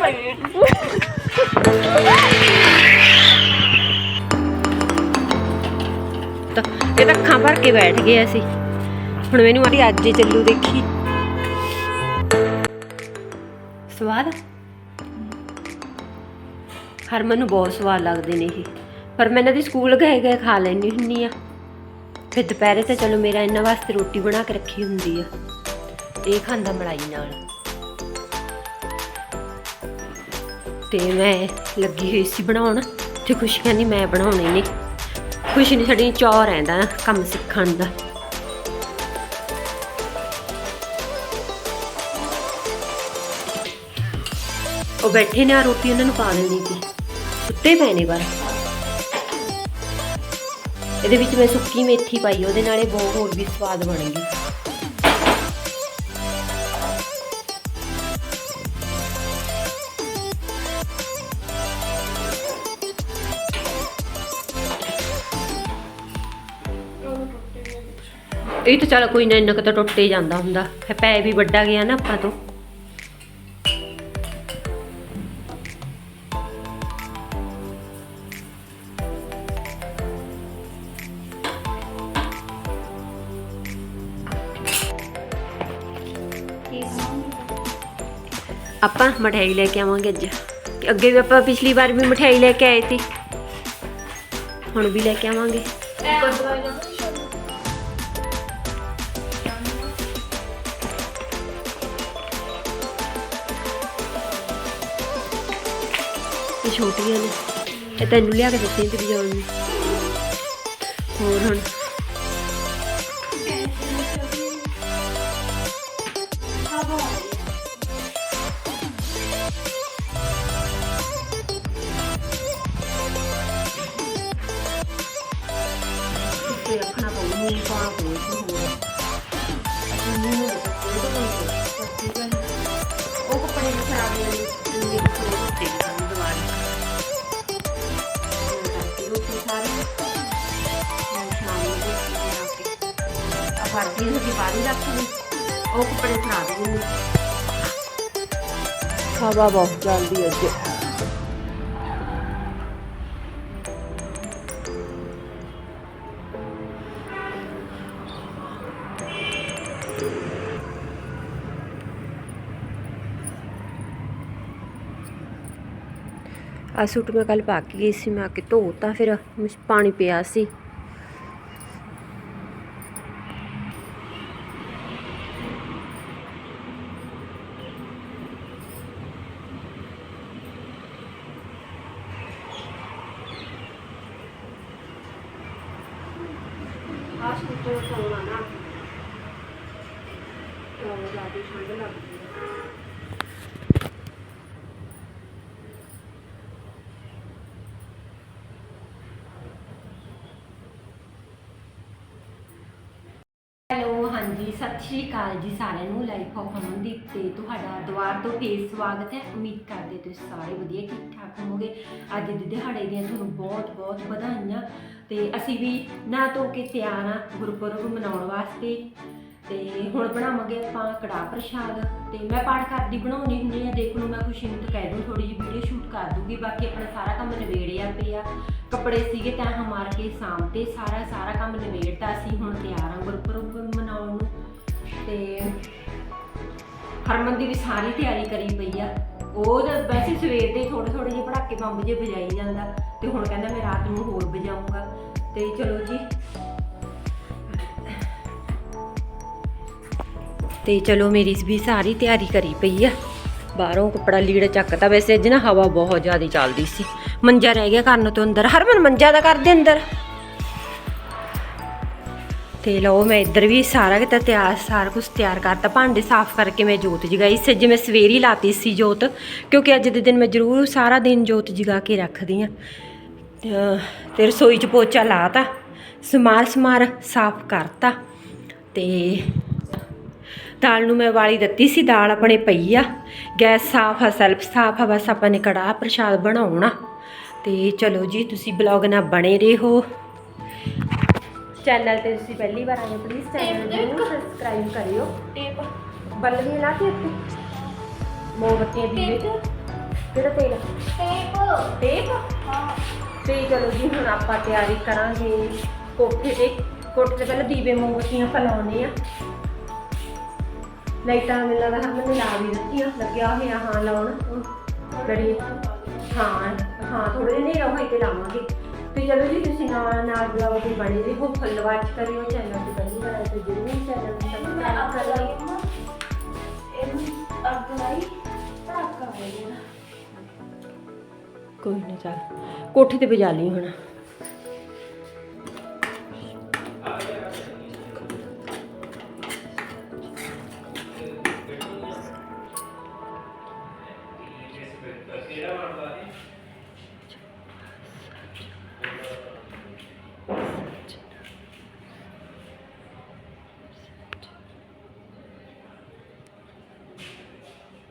ਤਾਂ ਇਹ ਤਾਂ ਅੱਖਾਂ ਭਰ ਕੇ ਬੈਠ ਗਏ ਅਸੀਂ। ਹੁਣ ਮੈਨੂੰ ਆਦੀ ਅੱਜ ਹੀ ਚੱਲੂ ਦੇਖੀ। ਸਵਾਦ? ਹਰਮਨ ਨੂੰ ਬਹੁਤ ਸਵਾਦ ਲੱਗਦੇ ਨੇ ਇਹ। ਪਰ ਮੈਂ ਇਹਨਾਂ ਦੀ ਸਕੂਲ ਗਏ ਗਏ ਖਾ ਲੈਣੀ ਹੁੰਨੀ ਆ। ਫਿਰ ਦੁਪਹਿਰੇ ਤਾਂ ਚਲੋ ਮੇਰਾ ਇਹਨਾਂ ਵਾਸਤੇ ਰੋਟੀ ਬਣਾ ਕੇ ਰੱਖੀ ਹੁੰਦੀ ਆ। ਇਹ ਖਾਂਦਾ ਮਲਾਈ ਨਾਲ। ਤੇ ਮੈਂ ਲੱਗੀ ਹੋਈ ਸੀ ਬਣਾਉਣ ਤੇ ਖੁਸ਼ੀ ਕਹਿੰਦੀ ਮੈਂ ਬਣਾਉਣੇ ਨੇ। ਖੁਸ਼ੀ ਨੇ ਸਾਡੀ ਚੌਰ ਰਹਿੰਦਾ ਕੰਮ ਸਿੱਖਣ ਦਾ। ਉਹ ਬੈਠੇ ਨੇ ਆ ਰੋਟੀ ਉਹਨਾਂ ਨੂੰ ਪਾ ਦੇਣੀ ਸੀ। ਸੁੱਤੇ ਪਏ ਨੇ ਪਰ ਇਹਦੇ ਵਿੱਚ ਮੈਂ ਸੁੱਕੀ ਮੇਥੀ ਪਾਈ, ਉਹਦੇ ਨਾਲੇ ਬਹੁਤ ਹੋਰ ਵੀ ਸਵਾਦ ਬਣੇਗੀ ਇਹ ਤਾਂ ਚੱਲ ਕੋਈ ਨਾ ਇੰਨਾ ਕੁ ਤਾਂ ਟੁੱਟੇ ਜਾਂਦਾ ਹੁੰਦਾ। ਫਿਰ ਪੈ ਵੀ ਵੱਡਾ ਗਿਆ ਨਾ ਆਪਾਂ ਤੋਂ। ਆਪਾਂ ਮਠਿਆਈ ਲੈ ਕੇ ਆਵਾਂਗੇ ਅੱਜ। ਅੱਗੇ ਵੀ ਆਪਾਂ ਪਿਛਲੀ ਵਾਰ ਵੀ ਮਠਿਆਈ ਲੈ ਕੇ ਆਏ ਸੀ। ਹੁਣ ਵੀ ਲੈ ਕੇ ਆਵਾਂਗੇ। ਛੋਟੀਆਂ ਨੇ ਇਹ ਤੈਨੂੰ ਲਿਆ ਕੇ ਦਿੱਤੀਆਂ ਤੇ ਬਜਾਉਣ ਨੂੰ ਹੋਰ ਹੁਣ ਤੇ ਰੱਖਣਾ ਪਊ ਮੂੰਹ ਪਾਣਾ ਪਊ ਬਾਹਰ ਰੱਖ ਲਈ ਉਹ ਕੱਪੜੇ ਖਰਾਬ ਹੋ ਹਵਾ ਬਹੁਤ ਚੱਲਦੀ ਅੱਜ ਆ ਸੂਟ ਮੈਂ ਕੱਲ ਪਾ ਕੇ ਗਈ ਸੀ, ਮੈਂ ਆ ਕੇ ਧੋਤਾ ਫਿਰ ਪਾਣੀ ਪਿਆ ਸੀ। Thank you. ਸਤਿ ਸ਼੍ਰੀ ਅਕਾਲ ਜੀ ਸਾਰਿਆਂ ਨੂੰ ਲਾਈਫ ਆਫ ਅਮਨਦੀਪ ਤੇ ਤੁਹਾਡਾ ਦੁਆਰ ਤੋਂ ਫੇਰ ਸਵਾਗਤ ਹੈ। ਉਮੀਦ ਕਰਦੇ ਤੁਸੀਂ ਸਾਰੇ ਵਧੀਆ ਠੀਕ ਠਾਕ ਹੋਵੋਗੇ। ਅੱਜ ਦੇ ਦਿਹਾੜੇ ਦੀਆਂ ਤੁਹਾਨੂੰ ਬਹੁਤ ਬਹੁਤ ਵਧਾਈਆਂ। ਤੇ ਅਸੀਂ ਵੀ ਨਾ ਧੋ ਕੇ ਤਿਆਰ ਆ ਗੁਰਪੁਰਬ ਮਨਾਉਣ ਵਾਸਤੇ। ਤੇ ਹੁਣ ਬਣਾਵਾਂਗੇ ਆਪਾਂ ਕੜਾਹ ਪ੍ਰਸ਼ਾਦ। ਤੇ ਮੈਂ ਪਾਠ ਕਰਦੀ ਬਣਾਉਣੀ ਹੁੰਦੀ ਆ ਦੇਖ ਲਓ ਮੈਂ ਖੁਸ਼ੀ ਨੂੰ ਤਾਂ ਕਹਿ ਦੂੰ ਥੋੜੀ ਜਿਹੀ ਵੀਡੀਓ ਸ਼ੂਟ ਕਰ ਦੂੰਗੀ। ਬਾਕੀ ਆਪਣਾ ਸਾਰਾ ਕੰਮ ਨਵੇੜਿਆ ਪਿਆ। ਕੱਪੜੇ ਸੀਗੇ ਤਾਂ ਹਾਂ ਮਾਰ ਕੇ ਸਾਂਭ ਤੇ ਸਾਰਾ ਸਾਰਾ ਕੰਮ ਨਵੇੜਤਾ ਅਸੀਂ। ਹੁਣ ਤਿਆਰ ਆ ਗੁਰਪੁਰਬ ਤੇ ਹਰਮਨ ਦੀ ਵੀ ਸਾਰੀ ਤਿਆਰੀ ਕਰੀ ਪਈ ਆ। ਉਹ ਤਾਂ ਵੈਸੇ ਸਵੇਰ ਦੇ ਥੋੜੇ ਥੋੜੇ ਜਿਹੇ ਪੜਾਕੇ ਬੰਬ ਜੇ ਵਜਾਈ ਜਾਂਦਾ ਤੇ ਹੁਣ ਕਹਿੰਦਾ ਮੈਂ ਰਾਤ ਨੂੰ ਹੋਰ ਵਜਾਊਂਗਾ। ਤੇ ਚਲੋ ਜੀ। ਤੇ ਚਲੋ ਮੇਰੀ ਵੀ ਸਾਰੀ ਤਿਆਰੀ ਕਰੀ ਪਈ ਆ। ਬਾਹਰੋਂ ਕੱਪੜਾ ਲੀੜਾ ਚੱਕਤਾ ਵੈਸੇ ਅੱਜ ਨਾ ਹਵਾ ਬਹੁਤ ਜ਼ਿਆਦਾ ਚੱਲਦੀ ਸੀ। ਮੰਜਾ ਰਹਿ ਗਿਆ ਕਰਨ ਤੋਂ ਅੰਦਰ। ਹਰਮਨ, ਮੰਜਾ ਦਾ ਕਰਦੇ ਅੰਦਰ। ਤੇ ਲਓ ਮੈਂ ਇੱਧਰ ਵੀ ਸਾਰਾ ਕਿਤਾ ਤਿਆਰ, ਸਾਰਾ ਕੁਝ ਤਿਆਰ ਕਰਤਾ। ਭਾਂਡੇ ਸਾਫ਼ ਕਰਕੇ ਮੈਂ ਜੋਤ ਜਗਾਈ ਸੀ। ਜਿਵੇਂ ਸਵੇਰੀ ਲਾਤੀ ਸੀ ਜੋਤ, ਕਿਉਂਕਿ ਅੱਜ ਦੇ ਦਿਨ ਮੈਂ ਜ਼ਰੂਰ ਸਾਰਾ ਦਿਨ ਜੋਤ ਜਗਾ ਕੇ ਰੱਖਦੀ ਆ। ਤੇ ਰਸੋਈ 'ਚ ਪੋਚਾ ਲਾਤਾ, ਸਮਾਰ ਸਮਾਰ ਸਾਫ਼ ਕਰਤਾ ਤੇ ਦਾਲ ਨੂੰ ਮੈਂ ਵਾਲੀ ਦਿੱਤੀ ਸੀ। ਦਾਲ ਆਪਣੇ ਪਈ ਆ, ਗੈਸ ਸਾਫ਼ ਆ, ਸੈਲਫ ਸਾਫ਼ ਆ, ਬਸ ਆਪਾਂ ਨੇ ਕੜਾਹ ਪ੍ਰਸ਼ਾਦ ਬਣਾਉਣਾ। ਤੇ ਚਲੋ ਜੀ, ਤੁਸੀਂ ਬਲੌਗ ਨਾਲ ਬਣੇ ਰਹੋ। ਚੈਨਲ ਤੇ ਤੁਸੀਂ ਪਹਿਲੀ ਵਾਰ ਆਏ ਹੋ ਪਲੀਜ਼ ਚੈਨਲ ਨੂੰ ਸਬਸਕ੍ਰਾਈਬ ਕਰਿਓ। ਟੇਪ ਬੱਲਦੀਆਂ ਲਾ ਕੇ ਇੱਥੇ। ਮੋਮਬੱਤੀਆਂ ਦੀਵੇ ਕਿਹੜਾ ਤੇਲ ਟੇਪ ਟੇਪ ਹਾਂ। ਤੇ ਚਲੋ ਜੀ ਹੁਣ ਆਪਾਂ ਤਿਆਰੀ ਕਰਾਂਗੇ ਕੋਠੇ ਤੇ। ਕੋਠੇ ਤੇ ਪਹਿਲਾਂ ਦੀਵੇ ਮੋਮਬੱਤੀਆਂ ਫਲਾਉਣੇ ਆ। ਲਾਈਟਾਂ ਮੈਨੂੰ ਲੱਗਦਾ ਹਰ ਮੈਨੂੰ ਲਾ ਵੀ ਦਿੱਤੀਆਂ। ਲੱਗਿਆ ਹੋਇਆ ਹਾਂ ਲਾਉਣ। ਲੜੀ ਹਾਂ ਹਾਂ ਥੋੜੇ ਜਿਹੇ ਹਨੇਰਾ ਹੋਏ ਤੇ ਲਾਵਾਂਗੇ। ਤੇ ਚਲੋ ਜੀ ਤੁਸੀਂ ਨਾਲ ਨਾਲ ਬਲੌਗ ਦੇ ਬਣੇ ਰਹੋ ਫੁੱਲ ਵਾਚ ਕਰਿਓ ਚੈਨਲ ਤੇ ਵਾਰ ਆਏ ਤੇ ਜਰੂਰ ਚੈਨਲ ਨੂੰ ਸਬਸਕ੍ਰਾਈਬ ਕੋਈ ਨਾ ਚੱਲ ਕੋਠੇ ਤੇ ਵਜਾ ਲਈ ਹੁਣ।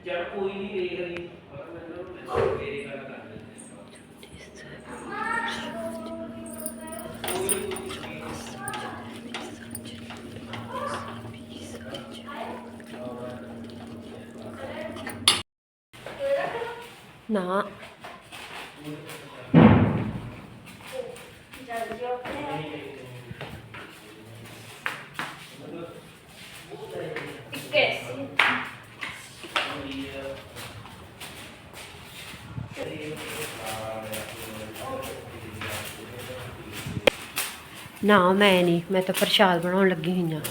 ਜਦ ਕੋਈ ਨਹੀਂ ਦੇਖ ਰਹੀ ਪਰ ਮੈਨੂੰ ਤੇਰੀ ਗੱਲ ਕਰ ਨਾ ਨਾ ਮੈਂ ਨਹੀਂ ਮੈਂ ਤਾਂ ਪ੍ਰਸ਼ਾਦ ਬਣਾਉਣ ਲੱਗੀ ਹੋਈ ਹਾਂ।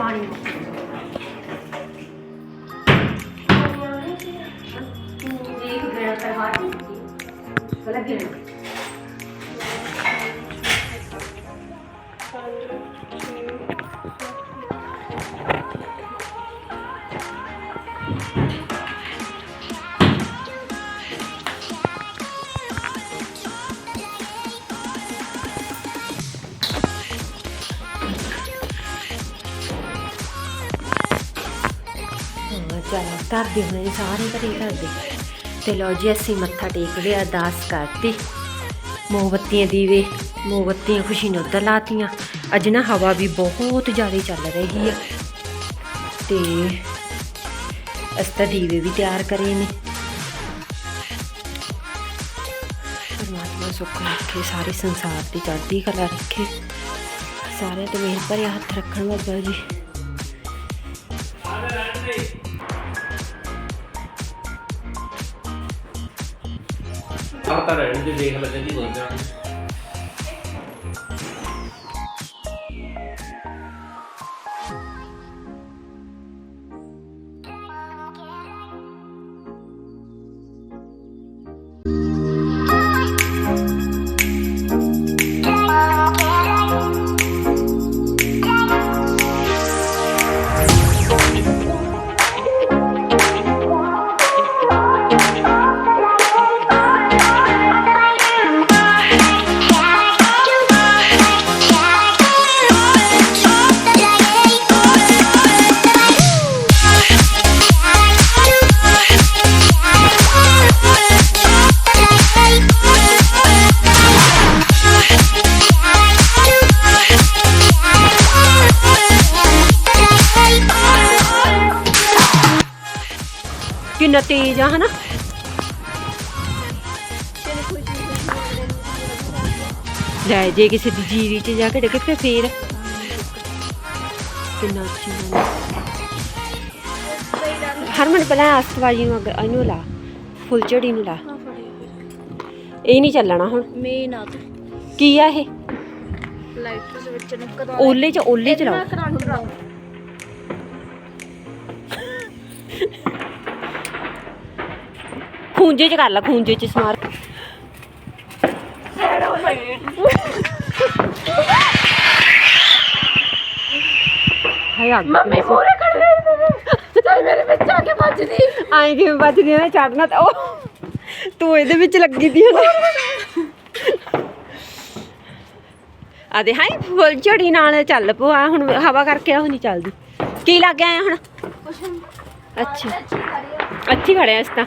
ਪਾਣੀ। ਦੇਖ ਗੇੜਾ ਕਰਵਾ ਦਿੱਤੀ ਗਲਤ ਗੇੜਾ ਹਾਂ ਚੱਲ ਕਰਦੇ ਹੁਣੇ ਜੀ ਸਾਰੇ ਘਰੇ ਕਰਦੇ ਤੇ ਲਓ ਜੀ, ਅਸੀਂ ਮੱਥਾ ਟੇਕ ਲਿਆ, ਅਰਦਾਸ ਕਰਤੀ। ਮੋਮਬੱਤੀਆਂ ਦੀਵੇ ਮੋਮਬੱਤੀਆਂ ਖੁਸ਼ੀ ਨੂੰ ਉੱਧਰ ਲਾਤੀਆਂ। ਅੱਜ ਨਾ ਹਵਾ ਵੀ ਬਹੁਤ ਜ਼ਿਆਦਾ ਚੱਲ ਰਹੀ ਹੈ ਤੇ ਅਸੀਂ ਤਾਂ ਦੀਵੇ ਵੀ ਤਿਆਰ ਕਰੇ ਨੇ। ਪਰਮਾਤਮਾ ਸੁੱਖ ਰੱਖੇ, ਸਾਰੇ ਸੰਸਾਰ ਦੀ ਚੜ੍ਹਦੀ ਕਲਾ ਰੱਖੇ। ਸਾਰਿਆਂ ਤੇ ਮਿਹਰ ਭਰੇ ਹੱਥ ਰੱਖਣ ਬਾਬਾ ਜੀ। ਆਹ ਤਾਂ ਰਹਿਣ ਦੇ ਦੇਖ ਲੈ ਜੀ ਬੋਲ ਜਾਣ ਕਿੰਨਾ ਤੇਜ਼ ਆ ਹਨਾ? ਲੈ ਜੇ ਕਿਸੇ ਦੀ ਜੀਰੀ ਚ ਜਾ ਕੇ ਡਿੱਗੇ ਤੇ ਫੇਰ? ਕਿੰਨਾ ਗੱਲ ਹਰਮਨ ਪਹਿਲਾਂ ਆਸਤਵਾਜੀ ਨੂੰ ਅੱਗ ਇਹਨੂੰ ਲਾ। ਫੁੱਲ ਝੜੀ ਨੂੰ ਲਾ। ਇਹ ਨਹੀਂ ਚੱਲਣਾ ਹੁਣ। ਮੇਨ ਆ ਕੀ ਆ ਇਹ? ਲਾਈਟ ਦੇ ਵਿੱਚ ਨੂੰ ਕਦੋਂ ਓਲੇ ਚ ਓਲੇ ਚ ਲਾਓ। ਕਰੰਟ ਖੂੰਜੇ ਚ ਕਰ ਲੈ ਖੂੰਜੇ ਚ ਸਮਾਰ। ਹਾਏ ਅੱਗ ਮੈਂ ਮੋਰੇ ਖੜ ਰਹੀ ਚਾਹੇ ਮੇਰੇ। ਵਿੱਚ ਆ ਕੇ ਵੱਜਦੀ। ਆਏ ਕਿਵੇਂ ਵੱਜਦੀ ਨਾ ਚੜਨਾ ਤਾਂ? ਉਹ ਤੂੰ ਇਹਦੇ ਵਿੱਚ ਲੱਗੀ ਦੀ ਹੁਣ ਆ ਦੇ ਹਾਈ ਫੁੱਲ ਝੜੀ ਨਾਲ ਚੱਲ ਪੋ ਆ ਹੁਣ ਹਵਾ ਕਰਕੇ ਉਹ ਨਹੀਂ ਚੱਲਦੀ। ਕੀ ਲੱਗ ਗਿਆ ਹੁਣ? ਅੱਛਾ। ਅੱਛੀ ਖੜਿਆ ਇਸ ਤਾਂ।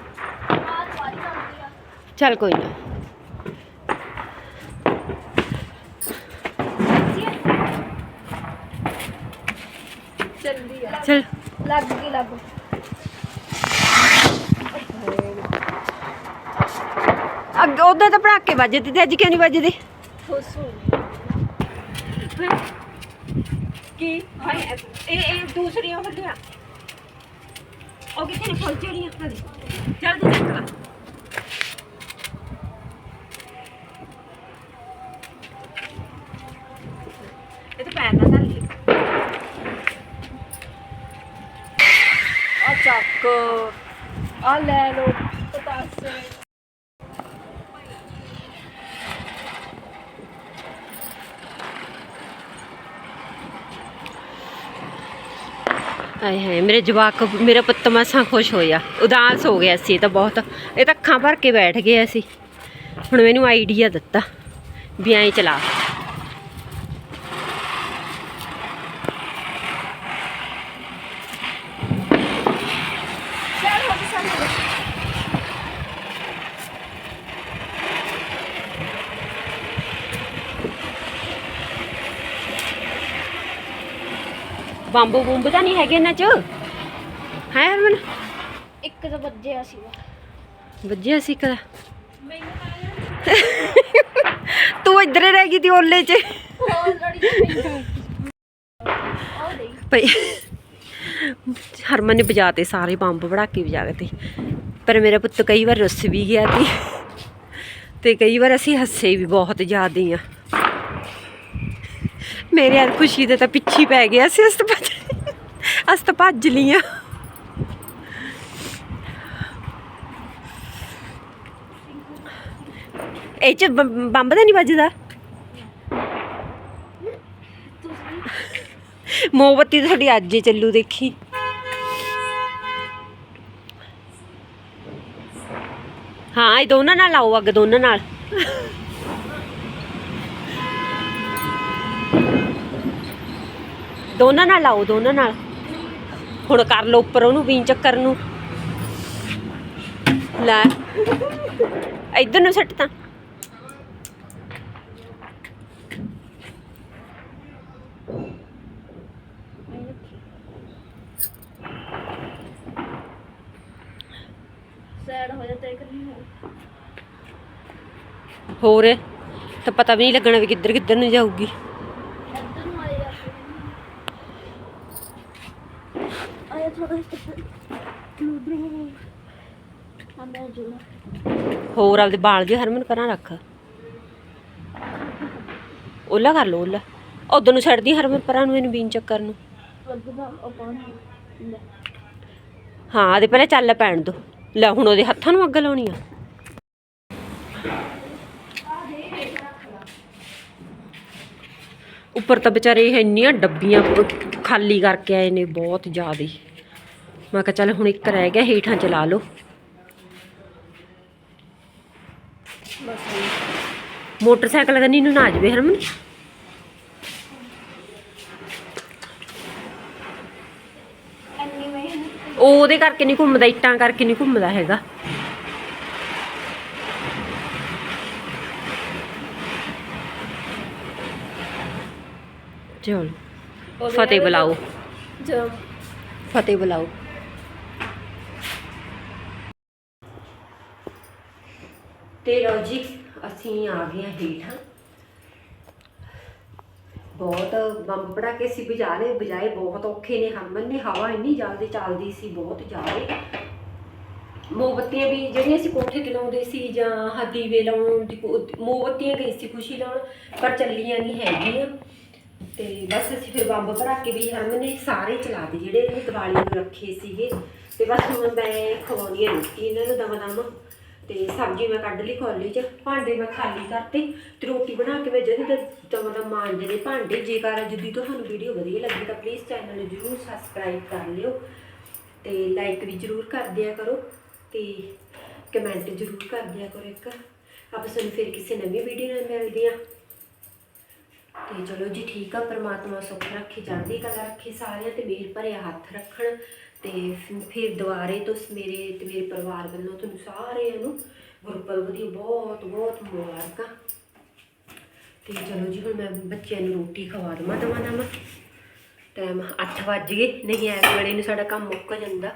ਚੱਲ ਕੋਈ ਨਾ। ਚੱਲਦੀ ਆ ਚਲ। ਲੱਗ ਗਈ ਲੱਗ ਅੱਗੇ ਉਦੋਂ ਤਾਂ ਪੜਾਕੇ ਵੱਜਦੇ ਤੇ ਅੱਜ ਕਿਉਂ ਨਹੀਂ ਵੱਜਦੇ? ਖੁਸ਼ ਕੀ? ਹਾਏ ਇਹ ਇਹ ਦੂਸਰੀ ਉਹ ਉਹ ਕਿਤੇ ਨੇ? ਫੁੱਲ ਝੜੀਆਂ ਹਲੇ ਜਲਦੀ ਚੱਕ ਲਾ। ਆ ਲੈ ਲੋ ਪਤਾਸੇ। ਆਏ ਹਾਏ, ਮੇਰੇ ਜਵਾਕ, ਮੇਰਾ ਪੁੱਤ ਮਸਾਂ ਖੁਸ਼ ਹੋਇਆ ਉਦਾਸ ਹੋ ਗਿਆ ਸੀ ਇਹ ਤਾਂ ਬਹੁਤ। ਇਹ ਤਾਂ ਅੱਖਾਂ ਭਰ ਕੇ ਬੈਠ ਗਿਆ ਸੀ ਹੁਣ ਮੈਨੂੰ ਆਈਡੀਆ ਦਿੱਤਾ ਵੀ ਐਂ ਚਲਾ। ਬੰਬੂ ਬੰਬੂ ਤਾਂ ਨਹੀਂ ਹੈਗੇ ਇਹਨਾਂ 'ਚ? ਹੈ ਹਰਮਨ? ਇੱਕ ਤਾਂ ਵੱਜਿਆ ਸੀਗਾ ਵੱਜਿਆ ਸੀ ਕਦਾ ਤੂੰ। ਇੱਧਰ ਰਹਿ ਗਈ ਤੀ ਓਲੇ 'ਚ। ਹਰਮਨ ਨੇ ਵਜਾਤੇ ਸਾਰੇ ਬੰਬ ਬੜਾ ਕੇ ਵਜਾ ਤੇ। ਪਰ ਮੇਰਾ ਪੁੱਤ ਕਈ ਵਾਰ ਰੁੱਸ ਵੀ ਗਿਆ ਸੀ ਤੇ ਕਈ ਵਾਰ ਅਸੀਂ ਹੱਸੇ ਵੀ ਬਹੁਤ ਜ਼ਿਆਦੇ ਆ। ਮੇਰੇ ਯਾਰ ਖੁਸ਼ੀ ਦੇ ਤਾਂ ਪਿੱਛੇ ਪੈ ਗਿਆ ਸੀ ਅਸਤ ਭੱਜ ਅਸਤ ਭੱਜ ਲੀਆਂ ਇਹ ਚ ਬੰਬ ਤਾਂ ਨਹੀਂ ਵੱਜਦਾ? ਮੋਮਬੱਤੀ ਤਾਂ ਸਾਡੀ ਅੱਜ ਹੀ ਚੱਲੂ, ਦੇਖੀ। ਹਾਂ, ਇਹ ਦੋਨਾਂ ਨਾਲ ਲਾਓ ਅੱਗ, ਦੋਨਾਂ ਨਾਲ। ਦੋਨਾਂ ਨਾਲ ਲਾਓ ਦੋਨਾਂ ਨਾਲ। ਹੁਣ ਕਰ ਲਓ ਉੱਪਰ ਉਹਨੂੰ ਵੀਂ ਚੱਕਰ ਨੂੰ। ਲੈ ਇੱਧਰ ਨੂੰ ਸੱਟ ਤਾਂ। ਹੋਰ। ਤਾਂ ਪਤਾ ਵੀ ਨਹੀਂ ਲੱਗਣਾ ਵੀ ਕਿੱਧਰ ਕਿੱਧਰ ਨੂੰ ਜਾਊਗੀ ਇੱਧਰ ਨੂੰ ਆਇਆ ਆਇਆ ਥੋੜਾ ਉਧਰ ਹੋ ਆ ਮੈਂ ਜੋ ਹੋਰ ਆਪਦੇ ਬਾਲ ਜੇ ਹਰਮਨ ਕਰਾਂ ਰੱਖ। ਓਲਾ ਕਰ ਲੋ ਓਲਾ। ਉਧਰ ਨੂੰ ਛੱਡਦੀ ਹਰਮਨ ਪਰਾਂ ਨੂੰ ਇਹਨੂੰ ਬੀਨ ਚੱਕਰ ਨੂੰ। ਹਾਂ ਆਦੇ ਪਹਿਲਾਂ ਚੱਲ ਪੈਣ ਦੋ। ਲੈ ਹੁਣ ਉਹਦੇ ਹੱਥਾਂ ਨੂੰ ਅੱਗ ਲਾਉਣੀ ਆ ਉੱਪਰ ਤਾਂ ਵਿਚਾਰੇ ਇਹ ਇੰਨੀਆਂ ਡੱਬੀਆਂ ਖਾਲੀ ਕਰਕੇ ਆਏ ਨੇ ਬਹੁਤ ਜ਼ਿਆਦਾ। ਮੈਂ ਕਿਹਾ ਚੱਲ ਹੁਣ ਇੱਕ ਰਹਿ ਗਿਆ, ਹੇਠਾਂ ਚਲਾ ਲਓ। ਮੋਟਰਸਾਈਕਲ ਕੰਨੀ ਨੂੰ ਨਾ ਜਾਵੇ ਹਰਮਨ। ਉਹ ਉਹਦੇ ਕਰਕੇ ਨਹੀਂ ਘੁੰਮਦਾ ਇੱਟਾਂ ਕਰਕੇ ਨਹੀਂ ਘੁੰਮਦਾ ਹੈਗਾ। ਚਲੋ ਫਤਿਹ ਬੁਲਾਓ। ਜੋ ਫਤਿਹ ਬੁਲਾਓ। ਤੇ ਲਓ ਜੀ, ਅਸੀਂ ਆ ਗਏ ਹਾਂ ਹੇਠਾਂ। ਬਹੁਤ ਬੰਬ ਪੜਾਕੇ ਸੀ ਬਜਾਰੇ ਬਜਾਏ ਬਹੁਤ ਔਖੇ ਨੇ, ਹਰਮਨ ਨੇ ਹਵਾ ਇੰਨੀ ਜ਼ਿਆਦਾ ਚੱਲਦੀ ਸੀ, ਬਹੁਤ ਜ਼ਿਆਦਾ। ਮੋਮਬੱਤੀਆਂ ਵੀ ਜਿਹੜੀਆਂ ਅਸੀਂ ਕੋਠੇ ਤੇ ਲਾਉਂਦੇ ਸੀ ਜਾਂ ਆਹ ਦੀਵੇ ਲਾਉਣ ਦੀ ਮੋਮਬੱਤੀਆਂ ਗਈ ਸੀ ਖੁਸ਼ੀ ਲਾਉਣ ਪਰ ਚੱਲੀਆਂ ਨਹੀਂ ਹੈਗੀਆਂ। ਤੇ ਬਸ ਅਸੀਂ ਫਿਰ ਬੰਬ ਭਰਾ ਕੇ ਵੀ ਹਰਮਨ ਨੇ ਸਾਰੇ ਚਲਾ ਦੇ ਜਿਹੜੇ ਇਹਨੇ ਦੀਵਾਲੀ ਨੂੰ ਰੱਖੇ ਸੀਗੇ। ਤੇ ਬਸ ਹੁਣ ਮੈਂ ਖਵਾਉਣੀ ਹੈ ਰੋਟੀ, ਇਹਨਾਂ ਨੂੰ ਦਮ ਦਮ ਤੇ ਸਬਜ਼ੀ ਮੈਂ ਕੱਢ ਲਈ ਕੌਲੀ 'ਚ ਭਾਂਡੇ ਮੈਂ ਖਾਲੀ ਕਰਤੇ। ਤੇ ਰੋਟੀ ਬਣਾ ਕੇ ਮੈਂ ਜਦੀ ਤੇ ਤਮਦਾ ਮਾਂਜੇ ਦੇ ਭਾਂਡੇ, ਜੇਕਰ ਜਦੀ ਤੁਹਾਨੂੰ ਵੀਡੀਓ ਵਧੀਆ ਲੱਗੀ ਤਾਂ ਪਲੀਜ਼ ਚੈਨਲ ਨੂੰ ਜਰੂਰ ਸਬਸਕ੍ਰਾਈਬ ਕਰ ਲਿਓ ਤੇ ਲਾਈਕ ਵੀ ਜਰੂਰ ਕਰ ਦਿਆ ਕਰੋ ਤੇ ਕਮੈਂਟ ਜਰੂਰ ਕਰ ਦਿਆ ਕਰੋ ਇੱਕ। ਆਪਾਂ ਸਾਨੂੰ ਫਿਰ ਕਿਸੇ ਨਵੀਂ ਵੀਡੀਓ ਨਾਲ ਮਿਲਦੇ ਆ ਤੇ ਚਲੋ ਜੀ ਠੀਕ ਆ, ਪ੍ਰਮਾਤਮਾ ਸੁੱਖ ਰੱਖੇ, ਚੜ੍ਹਦੀ ਕਲਾ ਰੱਖੇ ਸਾਰਿਆਂ ਤੇ ਮੇਰ ਭਰਿਆ ਹੱਥ ਰੱਖਣ। ਤੇ ਫਿਰ- ਫਿਰ ਦੁਆਰੇ ਤੋਂ ਮੇਰੇ ਤੇ ਮੇਰੇ ਪਰਿਵਾਰ ਵੱਲੋਂ ਤੁਹਾਨੂੰ ਸਾਰਿਆਂ ਨੂੰ ਗੁਰਪੁਰਬ ਦੀ ਬਹੁਤ ਬਹੁਤ ਮੁਬਾਰਕਾਂ। ਤੇ ਚਲੋ ਜੀ, ਹੁਣ ਮੈਂ ਬੱਚਿਆਂ ਨੂੰ ਰੋਟੀ ਖਵਾ ਦੇਵਾਂ, ਦਵਾਂ ਦਵਾਂ। ਟਾਈਮ 8 ਵੱਜ ਗਏ। ਨਹੀਂ ਐਸ ਵੇਲੇ ਨੂੰ ਸਾਡਾ ਕੰਮ ਮੁੱਕ ਜਾਂਦਾ।